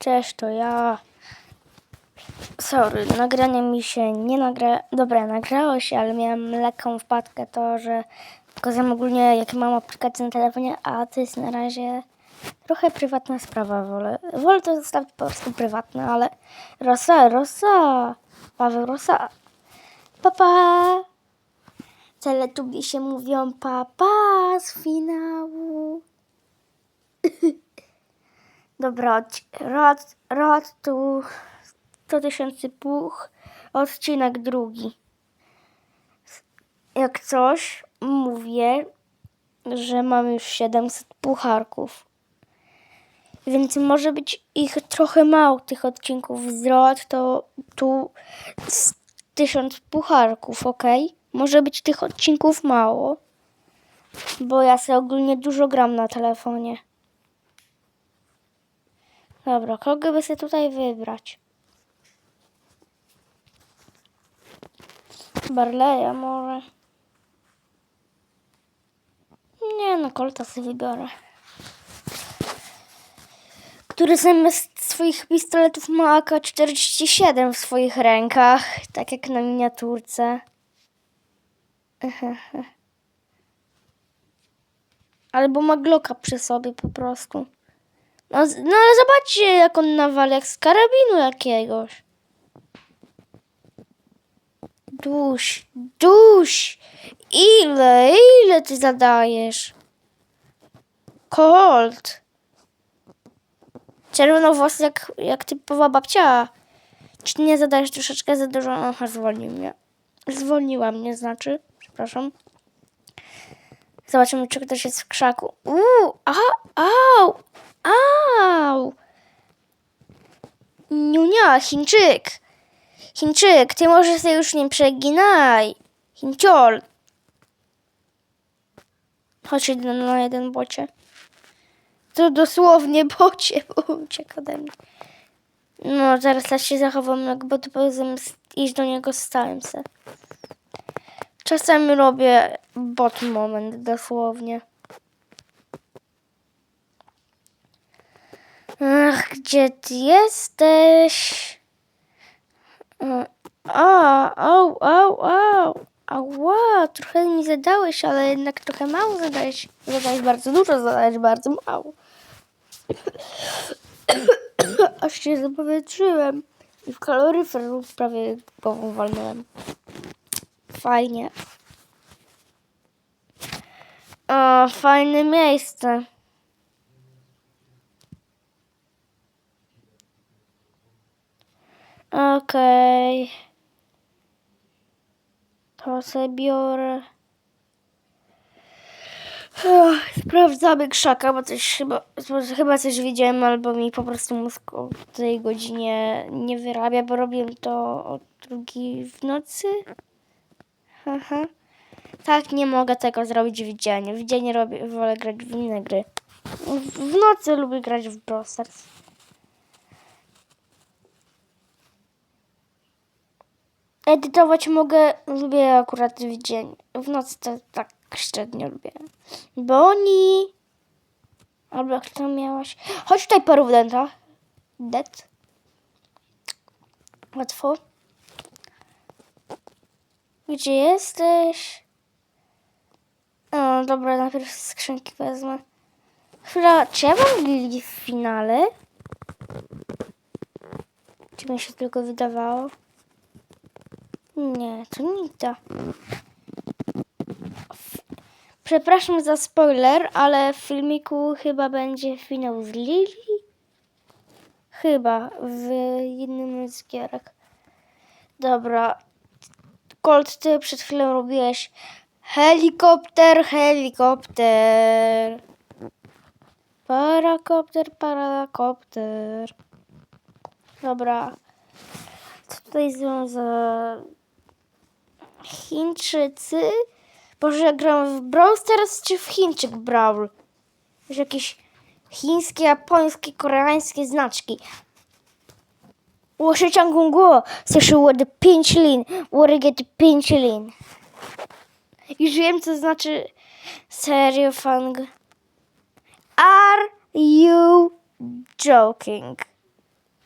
Cześć, to ja. Sorry, nagranie mi się nie nagra... Dobra, nagrało się, ale miałem lekką wpadkę to, że pokazałem ogólnie, jakie mam aplikacje na telefonie, a to jest na razie trochę prywatna sprawa, wolę. Wolę to zostawić po prostu prywatne, ale Rosa, Rosa, Paweł Rosa, papa. Teletubi się mówią papa z finału. Dobra, odci- rod, rod tu 100 tysięcy puch, odcinek drugi. Jak coś, mówię, że mam już 700 pucharków. Więc może być ich trochę mało, tych odcinków z rod, to tu z 1000 pucharków, ok? Może być tych odcinków mało, bo ja sobie ogólnie dużo gram na telefonie. Dobra, kogo by sobie tutaj wybrać? Barleya może. Nie no, Colta sobie wybiorę. Który zamiast swoich pistoletów ma AK-47 w swoich rękach, tak jak na miniaturce. Albo ma Glocka przy sobie po prostu. No, no ale zobaczcie, jak on nawala, jak z karabinu jakiegoś. Duś, duś! Ile, ile ty zadajesz? Colt. Czerwonowłosy jak, jak typowa babcia. Czy nie zadajesz troszeczkę za dużo? Aha, zwolnił mnie. Zwolniła mnie, znaczy. Przepraszam. Zobaczymy, czy ktoś jest w krzaku. Uuu, a, au, au. Niunia, Chińczyk. Chińczyk, ty może sobie już nie przeginaj. Chińciol. Chodź jeden na jeden bocie. To dosłownie bocie, bo uciekł ode mnie. No, zaraz ja się zachowam jak bo zamiast iść do niego stałem se. Czasami robię bot moment, dosłownie. Ach, gdzie ty jesteś? A, au, au, au. Ała, trochę mi zadałeś, ale jednak trochę mało zadałeś. Zadałeś bardzo dużo, zadałeś bardzo mało. Aż się zapowietrzyłem. I w kaloryfer prawie głową. Fajnie. O, fajne miejsce. Okej. To sobie biorę. Sprawdzamy krzaka, bo coś chyba, chyba coś widziałem, albo mi po prostu mózg o tej godzinie nie wyrabia, bo robiłem to o drugiej w nocy. Aha. Tak, nie mogę tego zrobić w dzień. W dzień robię, wolę grać w inne gry. W, w nocy lubię grać w Brawl Stars. Edytować mogę, lubię akurat w dzień. W nocy to tak średnio lubię. Boni! Albo jak to miałaś? Chodź tutaj parów denta. Det. Łatwo. Gdzie jesteś? O, dobra, najpierw skrzynki wezmę. Chwila, czy ja mam w finale? Czy mi się tylko wydawało? Nie, to Nita. F- Przepraszam za spoiler, ale w filmiku chyba będzie finał z Lili. Chyba w jednym z gierek. Dobra. Colt, ty przed chwilą robiłeś helikopter, helikopter. Parakopter, parakopter. Dobra. Co tutaj są za Chińczycy? Boże, ja gram w Brawl Stars czy w Chińczyk Brawl? Już jakieś chińskie, japońskie, koreańskie znaczki. 我是张公国，这是我的冰淇淋，我的给的冰淇淋。Już wiem, co znaczy serio fang. Are you joking?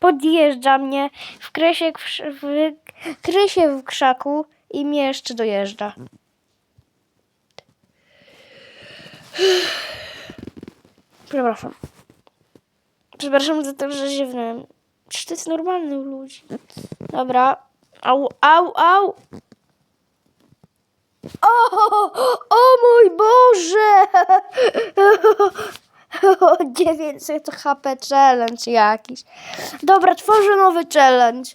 podjeżdża mnie, wkryje się w, sz- w, kryje się w krzaku i mnie jeszcze dojeżdża. Przepraszam. Przepraszam za to, że ziewnąłem. Czy to jest normalne u ludzi? Dobra. Au, au, au. O, o mój Boże! 900 HP challenge jakiś. Dobra, tworzę nowy challenge.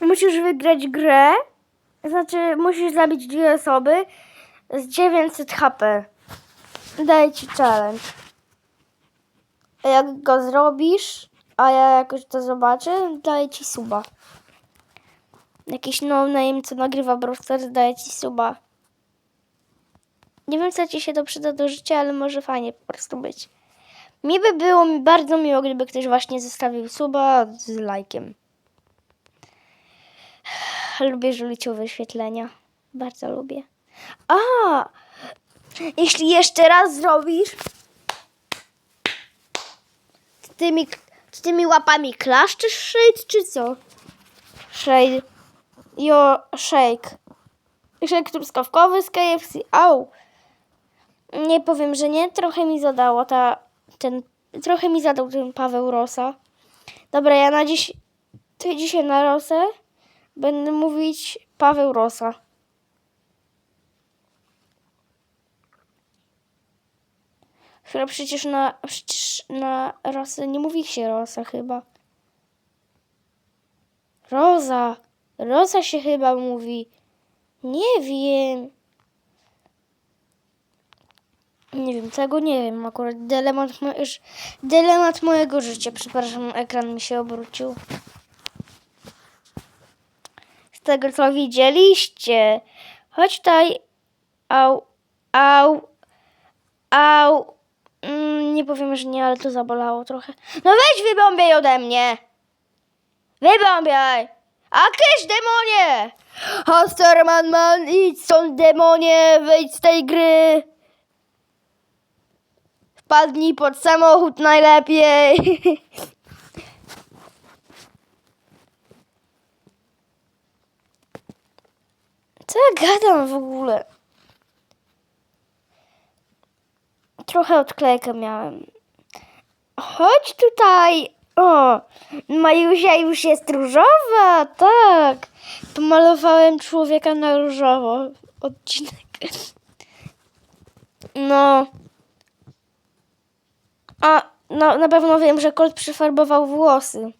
Musisz wygrać grę. Znaczy, musisz zabić dwie osoby z 900 HP. Daję ci challenge. A jak go zrobisz, a ja jakoś to zobaczę, daję ci suba. Jakiś no name, co nagrywa Brawl Stars, daje ci suba. Nie wiem, co ci się to przyda do życia, ale może fajnie po prostu być. Mi by było mi bardzo miło, gdyby ktoś właśnie zostawił suba z lajkiem. Lubię żółciu wyświetlenia. Bardzo lubię. A! Jeśli jeszcze raz zrobisz z tymi, z tymi łapami klaszczysz shade, czy co? Shade. Jo, shake. Shake truskawkowy z KFC. Au. Nie powiem, że nie. Trochę mi zadało ta, ten, trochę mi zadał ten Paweł Rosa. Dobra, ja na dziś, to dzisiaj na Rosę będę mówić Paweł Rosa. Chyba przecież na, przecież na Rosę nie mówi się Rosa chyba. Roza. Rosa się chyba mówi. Nie wiem. Nie wiem, tego nie wiem akurat. Dylemat, mo- dylemat mojego życia. Przepraszam, ekran mi się obrócił. Tego co widzieliście. Chodź tutaj. Au, au, au. Mm, nie powiem, że nie, ale to zabolało trochę. No weź wybąbiaj ode mnie. Wybąbiaj! A kysz, demonie! Hosterman man, idź stąd, demonie, wyjdź z tej gry! Wpadnij pod samochód najlepiej! Co ja gadam w ogóle? Trochę odklejkę miałem. Chodź tutaj. O, Majusia już jest różowa, tak. Pomalowałem człowieka na różowo. Odcinek. No. A, no, na pewno wiem, że kot przyfarbował włosy.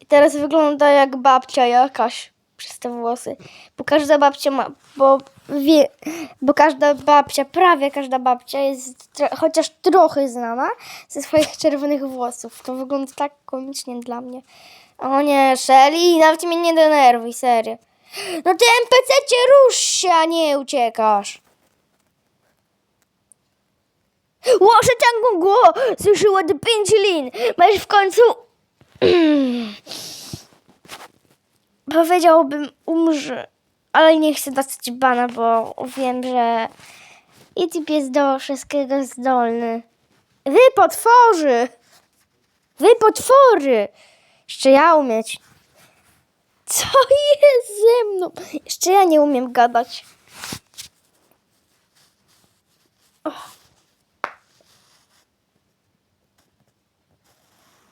I teraz wygląda jak babcia jakaś przez te włosy. Bo każda babcia ma, bo wie, bo każda babcia, prawie każda babcia jest tro, chociaż trochę znana ze swoich czerwonych włosów. To wygląda tak komicznie dla mnie. O nie, Shelly, nawet mnie nie denerwuj, serio. No ty NPC cię rusz się, a nie uciekasz. Łoże go, suszyło do pięć lin. Masz w końcu... Powiedziałbym umrze, ale nie chcę dostać bana, bo wiem, że YouTube jest do wszystkiego zdolny. Wy potworzy! Wy potwory! Jeszcze ja umieć. Co jest ze mną? Jeszcze ja nie umiem gadać.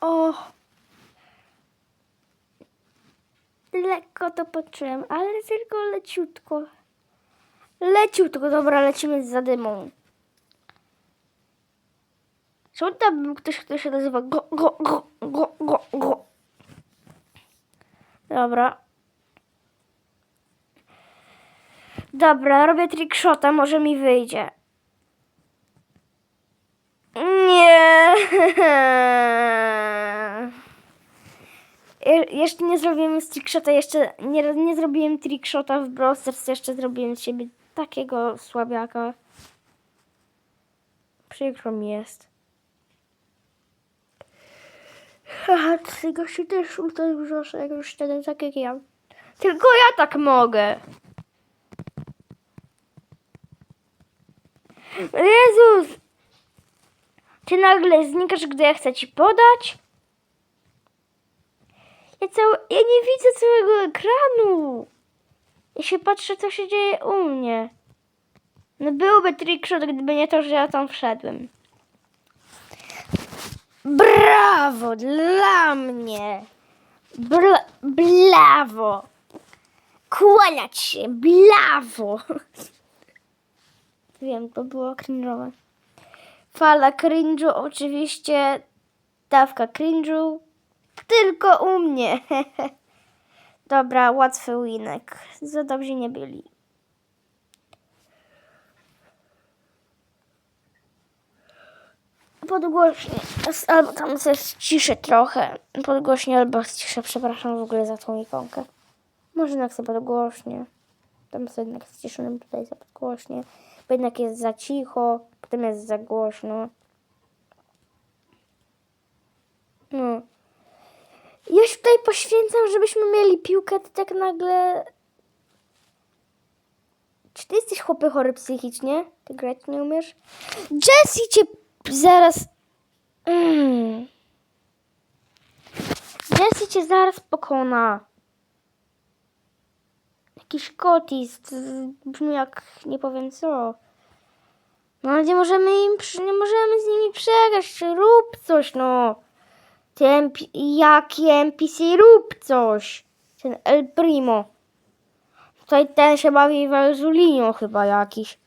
O. Lekko to poczułem, ale tylko leciutko. Leciutko, dobra, lecimy z zadymą. Są tam ktoś, kto się nazywa go, go, go, go, go, go. Dobra. Dobra, robię trickshota, może mi wyjdzie. Nie. Je- Jeszcze nie zrobiłem trickshota, jeszcze nie, nie zrobiłem trickshota w Brawl jeszcze zrobiłem z siebie takiego słabiaka. Przykro mi jest. Haha, ty gościu też ulta dużo, jak już wtedy tak jak ja. Tylko ja tak mogę. Jezus! Ty nagle znikasz, gdy ja chcę ci podać? Ja, cały, ja nie widzę całego ekranu. Ja się patrzę, co się dzieje u mnie. No byłby trickshot, gdyby nie to, że ja tam wszedłem. Brawo dla mnie. Bla, blawo. Kłaniać się. Blawo. Wiem, to było cringe'owe. Fala cringe'u, oczywiście dawka cringe'u, tylko u mnie. Dobra, łatwy winek. Za dobrzy nie byli. Podgłośnie, albo tam sobie ciszę trochę. Podgłośnie albo ciszę, przepraszam w ogóle za tą ikonkę. Może jednak sobie podgłośnie. Tam sobie jednak ściszonym tutaj za podgłośnie. Bo jednak jest za cicho, potem jest za głośno. No. Tutaj poświęcam, żebyśmy mieli piłkę, ty tak nagle... Czy ty jesteś chłopy chory psychicznie? Ty grać nie umiesz? Jessie cię zaraz... Mm. Jessie cię zaraz pokona. Jakiś kotis. Brzmi jak nie powiem co. No ale nie możemy im, nie możemy z nimi przegrać. Rób coś, no. MP, jaki NPC rób coś. Ten El Primo. Tutaj ten się bawi Walzulinią chyba jakiś.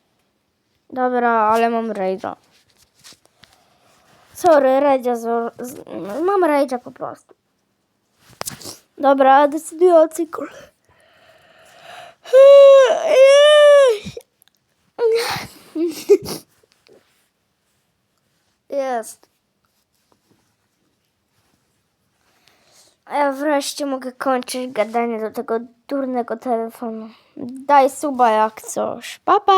Dobra, ale mam rage'a. Sorry, rage'a z, Mam rage'a po prostu. Dobra, o cyklu. Jest. A ja wreszcie mogę kończyć gadanie do tego durnego telefonu. Daj suba jak coś. Pa, pa!